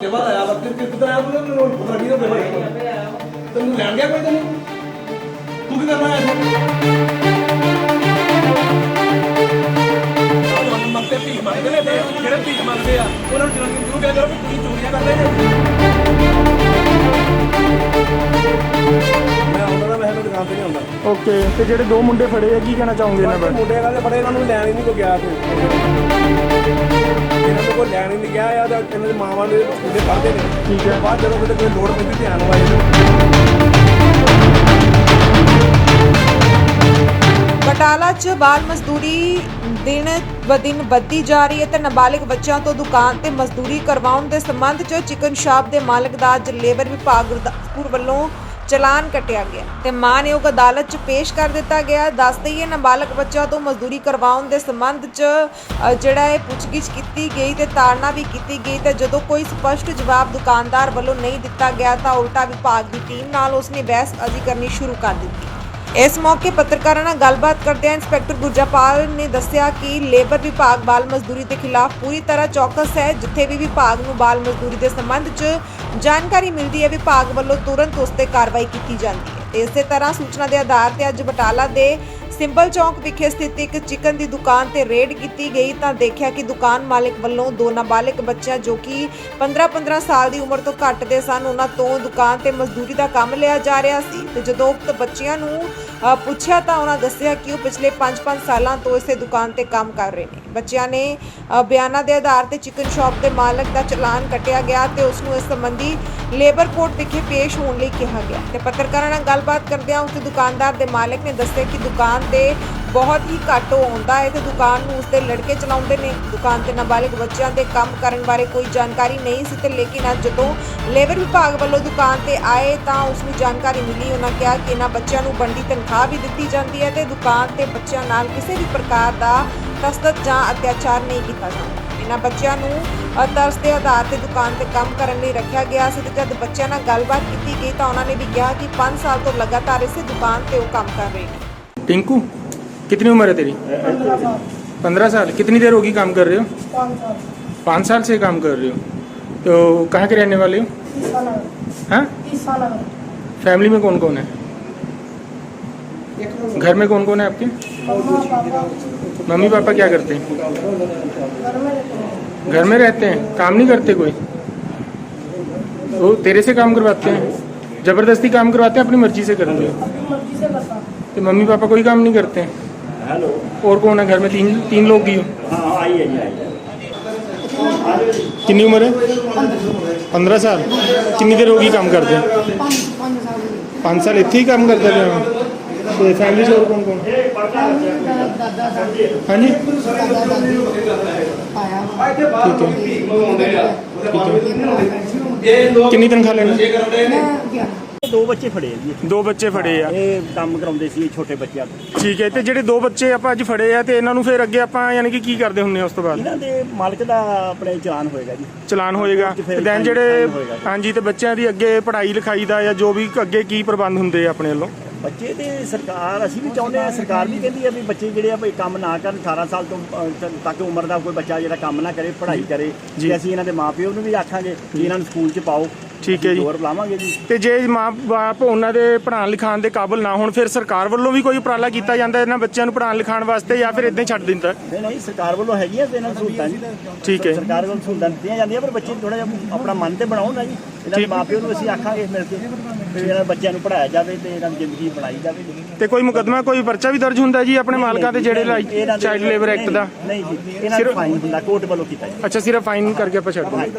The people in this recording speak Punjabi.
ਤੇ ਬਾਅਦ ਆਇਆ ਵਕਤ ਕਿ ਕਿੱਧਰ ਆਇਆ ਤੂੰ ਮੈਨੂੰ ਪਤਾ ਨਹੀਂ ਉਹ ਤੈਨੂੰ ਲੈਣ ਗਿਆ ਕੋਈ ਤੈਨੂੰ? ਤੂੰ ਕੀ ਕਰਨਾ ਆਇਆ ਤੇ ਜਿਹੜੇ ਦੋ ਮੁੰਡੇ ਫੜੇ ਆ ਕੀ ਕਹਿਣਾ ਚਾਹੋਗੇ ਇਹਨਾਂ ਬਾਰੇ? ਮੁੰਡੇ ਕਹਿੰਦੇ ਫੜੇ ਇਹਨਾਂ ਨੂੰ ਲੈਣ ਹੀ ਨਹੀਂ ਕੋ ਗਿਆ ਤੇ। ਇਹਨਾਂ ਨੂੰ ਕੋਈ ਲੈਣ ਹੀ ਨਹੀਂ ਗਿਆ ਆ ਜਾਂ ਇਹਨਾਂ ਦੇ ਮਾਵਾਂ ਦੇ ਮੁੰਡੇ ਪੜ੍ਹਦੇ ਨੇ। ਠੀਕ ਹੈ। ਬਾਅਦ ਜਦੋਂ ਕਿਤੇ ਕੋਈ ਲੋੜ ਪੈਂਦੀ ਧਿਆਨ ਵਾਏ ਬਟਾਲਾ 'ਚ ਬਾਲ ਮਜ਼ਦੂਰੀ ਦਿਨ ਬ ਦਿਨ ਵੱਧਦੀ ਜਾ ਰਹੀ ਹੈ ਤੇ ਨਾਬਾਲਿਗ ਬੱਚਿਆਂ ਤੋਂ ਦੁਕਾਨ ਤੇ ਮਜ਼ਦੂਰੀ ਕਰਵਾਉਣ ਦੇ ਸੰਬੰਧ 'ਚ ਚਿਕਨ ਸ਼ਾਪ ਦੇ ਮਾਲਕ ਦਾ ਅੱਜ ਲੇਬਰ ਵਿਭਾਗ ਗੁਰਦਾਸਪੁਰ ਵੱਲੋਂ ਚਲਾਨ ਕੱਟਿਆ ਗਿਆ। ਤੇ ਮਾਨਯੋਗ ਅਦਾਲਤ 'ਚ ਪੇਸ਼ ਕਰ ਦਿੱਤਾ ਗਿਆ। ਦੱਸ ਦਈਏ ਨਾਬਾਲਗ ਬੱਚਿਆਂ ਤੋਂ ਮਜ਼ਦੂਰੀ ਕਰਵਾਉਣ ਦੇ ਸੰਬੰਧ 'ਚ ਜਿਹੜਾ ਹੈ ਪੁੱਛਗਿੱਛ ਕੀਤੀ ਗਈ ਤੇ ਤਾੜਨਾ ਵੀ ਕੀਤੀ ਗਈ ਤੇ ਜਦੋਂ ਕੋਈ ਸਪਸ਼ਟ ਜਵਾਬ ਦੁਕਾਨਦਾਰ ਵੱਲੋਂ ਨਹੀਂ ਦਿੱਤਾ ਗਿਆ ਤਾਂ ਉਲਟਾ ਵਿਭਾਗ ਦੀ ਟੀਮ ਨਾਲ ਉਸਨੇ ਬਹਿਸ ਅਜ਼ੀ ਕਰਨੀ ਸ਼ੁਰੂ ਕਰ ਦਿੱਤੀ। ਇਸ ਮੌਕੇ ਪੱਤਰਕਾਰਾਂ ਨਾਲ ਗੱਲਬਾਤ ਕਰਦਿਆਂ ਇੰਸਪੈਕਟਰ ਗੁਰਜਾਪਾਲ ਨੇ ਦੱਸਿਆ ਕਿ ਲੇਬਰ ਵਿਭਾਗ ਬਾਲ ਮਜ਼ਦੂਰੀ ਦੇ ਖਿਲਾਫ ਪੂਰੀ ਤਰ੍ਹਾਂ ਚੌਕਸ ਹੈ, ਜਿੱਥੇ ਵੀ ਵਿਭਾਗ ਨੂੰ ਬਾਲ ਮਜ਼ਦੂਰੀ ਦੇ ਸੰਬੰਧ 'ਚ ਜਾਣਕਾਰੀ ਮਿਲਦੀ ਹੈ, ਵਿਭਾਗ ਵੱਲੋਂ ਤੁਰੰਤ ਉਸ ਤੇ ਕਾਰਵਾਈ ਕੀਤੀ ਜਾਂਦੀ ਹੈ। ਤੇ ਇਸੇ ਤਰ੍ਹਾਂ ਸੂਚਨਾ ਦੇ ਆਧਾਰ ਤੇ ਅੱਜ ਬਟਾਲਾ ਦੇ ਸਿੰਬਲ ਚੌਂਕ ਵਿਖੇ ਸਥਿਤ ਇੱਕ ਚਿਕਨ ਦੀ ਦੁਕਾਨ ਤੇ ਰੇਡ ਕੀਤੀ ਗਈ ਤਾਂ ਦੇਖਿਆ ਕਿ ਦੁਕਾਨ ਮਾਲਕ ਵੱਲੋਂ ਦੋ ਨਾਬਾਲਗ ਬੱਚਿਆਂ ਜੋ ਕਿ 15-15 ਸਾਲ ਦੀ ਉਮਰ ਤੋਂ ਘੱਟ ਦੇ ਸਨ, ਉਹਨਾਂ ਤੋਂ ਦੁਕਾਨ ਤੇ ਮਜ਼ਦੂਰੀ ਦਾ ਕੰਮ ਲਿਆ ਜਾ ਰਿਹਾ ਸੀ ਤੇ ਜਦੋਂ ਉਕਤ ਬੱਚਿਆਂ ਨੂੰ ਪੁੱਛਿਆ ਤਾਂ ਉਹਨਾਂ ਦੱਸਿਆ ਕਿ ਉਹ ਪਿਛਲੇ 5-5 ਸਾਲਾਂ ਤੋਂ ਇਸੇ ਦੁਕਾਨ ਤੇ ਕੰਮ ਕਰ ਰਹੇ ਨੇ। ਬੱਚਿਆਂ ਨੇ ਬਿਆਨਾਂ ਦੇ ਆਧਾਰ ਤੇ ਚਿਕਨ ਸ਼ਾਪ ਦੇ ਮਾਲਕ ਦਾ ਚਲਾਨ ਕੱਟਿਆ ਗਿਆ ਤੇ ਉਸ ਨੂੰ ਇਸ ਸੰਬੰਧੀ ਲੇਬਰ ਕੋਰਟ ਵਿਖੇ ਪੇਸ਼ ਹੋਣ ਲਈ ਕਿਹਾ ਗਿਆ ਤੇ ਪੱਤਰਕਾਰਾਂ ਨਾਲ ਗੱਲਬਾਤ ਕਰਦਿਆਂ ਉਸ ਦੁਕਾਨਦਾਰ ਦੇ ਮਾਲਕ ਨੇ ਦੱਸਿਆ ਕਿ ਦੁਕਾਨ ਤੇ ਬਹੁਤ ਹੀ ਘੱਟ ਉਹ ਆਉਂਦਾ ਹੈ ਤੇ ਦੁਕਾਨ ਨੂੰ ਉਸਦੇ ਲੜਕੇ ਚਲਾਉਂਦੇ ਨੇ। ਦੁਕਾਨ ਤੇ ਨਾਬਾਲਿਗ ਬੱਚਿਆਂ ਦੇ ਕੰਮ ਕਰਨ ਬਾਰੇ ਕੋਈ ਜਾਣਕਾਰੀ ਨਹੀਂ ਸੀ ਤੇ ਲੇਕਿਨ ਅੱਜ ਜਦੋਂ ਲੇਬਰ ਵਿਭਾਗ ਵੱਲੋਂ ਦੁਕਾਨ ਤੇ ਆਏ ਤਾਂ ਉਸ ਨੂੰ ਜਾਣਕਾਰੀ ਮਿਲੀ। ਉਹਨਾਂ ਕਿਹਾ ਕਿ ਇਹਨਾਂ ਬੱਚਿਆਂ ਨੂੰ ਬੰਦੀ ਤਨਖਾਹ ਵੀ ਦਿੱਤੀ ਜਾਂਦੀ ਹੈ ਤੇ ਦੁਕਾਨ ਤੇ ਬੱਚਿਆਂ ਨਾਲ ਕਿਸੇ ਵੀ ਪ੍ਰਕਾਰ ਦਾ ਤਸਦਦ ਜਾਂ ਅਤਿਆਚਾਰ ਨਹੀਂ ਕੀਤਾ ਜਾਂਦਾ। ਇਹਨਾਂ ਬੱਚਿਆਂ ਨੂੰ ਅ, ਤਰਸ ਦੇ ਆਧਾਰ ਤੇ ਦੁਕਾਨ ਤੇ ਕੰਮ ਕਰਨ ਲਈ ਰੱਖਿਆ ਗਿਆ ਸੀ ਤੇ ਜਦ ਬੱਚਿਆਂ ਨਾਲ ਗੱਲਬਾਤ ਕੀਤੀ ਗਈ ਤਾਂ ਉਹਨਾਂ ਨੇ ਵੀ ਕਿਹਾ ਕਿ 5 ਸਾਲ ਤੋਂ ਲਗਾਤਾਰ ਇਸੇ ਦੁਕਾਨ ਤੇ ਉਹ ਕੰਮ ਕਰ ਰਹੇ ਨੇ टिंकू कितनी उम्र है तेरी पंद्रह साल कितनी देर होगी काम कर रहे हो पाँच साल से काम कर रहे हो तो कहाँ के रहने वाले हो हाँ फैमिली में कौन कौन है घर में कौन कौन है आपके मम्मी पापा क्या करते हैं? घर में रहते हैं? काम नहीं करते कोई? वो तेरे से काम करवाते हैं? ज़बरदस्ती काम करवाते हैं अपनी मर्ज़ी से करते हो? तो मम्मी पापा कोई काम नहीं करते हैं? और कौन है घर में? तीन तीन लोग ही हो। हाँ कितनी उम्र है? पंद्रह साल। कितनी देर होगी काम करते? हैं पाँच साल। इतने ही काम करते ਤੇ ਫੈਮਿਲੀ ਚ ਹੋਰ ਕੌਣ ਹਾਂਜੀ? ਕਿੰਨੀ ਤਨਖਾਹ ਲੈਣੀ? ਮੈਂ ਗਿਆ ਦੋ ਬੱਚੇ ਫੜੇ ਆ ਜੀ ਦੋ ਬੱਚੇ ਫੜੇ ਆ। ਇਹ ਕੰਮ ਕਰਾਉਂਦੇ ਸੀ ਛੋਟੇ ਬੱਚਿਆਂ ਤੋਂ। ਠੀਕ ਹੈ ਤੇ ਜਿਹੜੇ ਦੋ ਬੱਚੇ ਆਪਾਂ ਅੱਜ ਫੜੇ ਆ ਤੇ ਇਹਨਾਂ ਨੂੰ ਫਿਰ ਅੱਗੇ ਆਪਾਂ ਯਾਨੀ ਕਿ ਕੀ ਕਰਦੇ ਹੁੰਨੇ ਆ ਉਸ ਤੋਂ ਬਾਅਦ? ਇਹਨਾਂ ਦੇ ਮਾਲਕ ਦਾ ਆਪਣੇ ਚਲਾਨ ਹੋਏਗਾ ਜੀ। ਚਲਾਨ ਹੋਏਗਾ। ਤੇ ਦੈਨ ਜਿਹੜੇ ਹਾਂਜੀ ਤੇ ਬੱਚਿਆਂ ਦੀ ਅੱਗੇ ਪੜ੍ਹਾਈ ਲਿਖਾਈ ਦਾ ਜਾਂ ਜੋ ਵੀ ਅੱਗੇ ਕੀ ਪ੍ਰਬੰਧ ਹੁੰਦੇ ਆ ਆਪਣੇ ਵੱਲੋਂ? ਬੱਚੇ ਤੇ ਸਰਕਾਰ ਅਸੀਂ ਵੀ ਚਾਹੁੰਦੇ ਆ ਸਰਕਾਰ ਵੀ ਕਹਿੰਦੀ ਆ ਵੀ ਬੱਚੇ ਜਿਹੜੇ ਆ ਵੀ ਕੰਮ ਨਾ ਕਰਨ 18 ਸਾਲ ਤੋਂ ਅ, ਤੱਕ ਉਮਰ ਦਾ ਕੋਈ ਬੱਚਾ ਜਿਹੜਾ ਕੰਮ ਨਾ ਕਰੇ ਪੜ੍ਹਾਈ ਕਰੇ ਜੀ। ਤੇ ਅਸੀਂ ਇਹਨਾਂ ਦੇ ਮਾਪਿਓ ਨੂੰ ਵੀ ਆਖਾਂਗੇ ਕਿ ਇਹਨਾਂ ਨੂੰ ਸਕੂਲ 'ਚ ਪਾਓ ਠੀਕ ਹੈ ਜੀ। ਹੋਰ ਬੁਲਾਵਾਂਗੇ ਜੀ ਤੇ ਜੇ ਮਾਂ-ਬਾਪ ਉਹਨਾਂ ਦੇ ਪੜ੍ਹਾਉਣ ਲਿਖਾਉਣ ਦੇ ਕਾਬਿਲ ਨਾ ਹੋਣ ਫਿਰ ਸਰਕਾਰ ਵੱਲੋਂ ਵੀ ਕੋਈ ਉਪਰਾਲਾ ਕੀਤਾ ਜਾਂਦਾ ਇਹਨਾਂ ਬੱਚਿਆਂ ਨੂੰ ਪੜ੍ਹਾਉਣ ਲਿਖਾਉਣ ਵਾਸਤੇ ਜਾਂ ਫਿਰ ਇਦਾਂ ਹੀ ਛੱਡ ਦਿੰਦਾ ਨਹੀਂ ਨਹੀਂ ਸਰਕਾਰ ਵੱਲੋਂ ਹੈਗੀਆਂ ਤੇ ਇਹਨਾਂ ਨੂੰ ਸਹੂਲਤਾਂ ਜੀ ਠੀਕ ਹੈ। ਸਰਕਾਰ ਵੱਲੋਂ ਸਹੂਲਤਾਂ ਦਿੱਤੀਆਂ ਜਾਂਦੀਆਂ ਪਰ ਬੱਚੇ ਥੋੜਾ ਜਿਹਾ ਆਪਣਾ ਮਨ ਤੇ ਬਣਾਉਣ ਨਾ ਜੀ ਇਹਨਾਂ ਦੇ। ਮਾਪਿਓ ਨੂੰ ਅਸੀਂ ਆਖਾਂਗੇ ਮਿਲ ਕੇ ਵੀ ਇਹਨਾਂ ਬੱਚਿਆਂ ਨੂੰ ਪੜਾਇਆ ਜਾਵੇ ਤੇ ਇਹਨਾਂ ਦੀ ਜ਼ਿੰਦਗੀ ਬਣਾਈ ਜਾਵੇ। ਤੇ ਕੋਈ ਮੁਕਦਮਾ ਕੋਈ ਪਰਚਾ ਵੀ ਦਰਜ ਹੁੰਦਾ ਜੀ ਆਪਣੇ ਮਾਲਕਾਂ ਤੇ ਜਿਹੜੇ ਚਾਈਲਡ ਲੇਬਰ ਐਕਟ ਦਾ ਨਹੀਂ ਜੀ ਇਹਨਾਂ ਦਾ ਸਿਰਫ- ਫਾਈਨ ਹੁੰਦਾ ਕੋਰਟ ਵੱਲੋਂ ਕੀਤਾ ਜੀ। ਅੱਛਾ ਸਿਰਫ ਫਾਈਨ ਕਰਕੇ ਆਪਾਂ ਛੱਡ ਦਿੰਦੇ।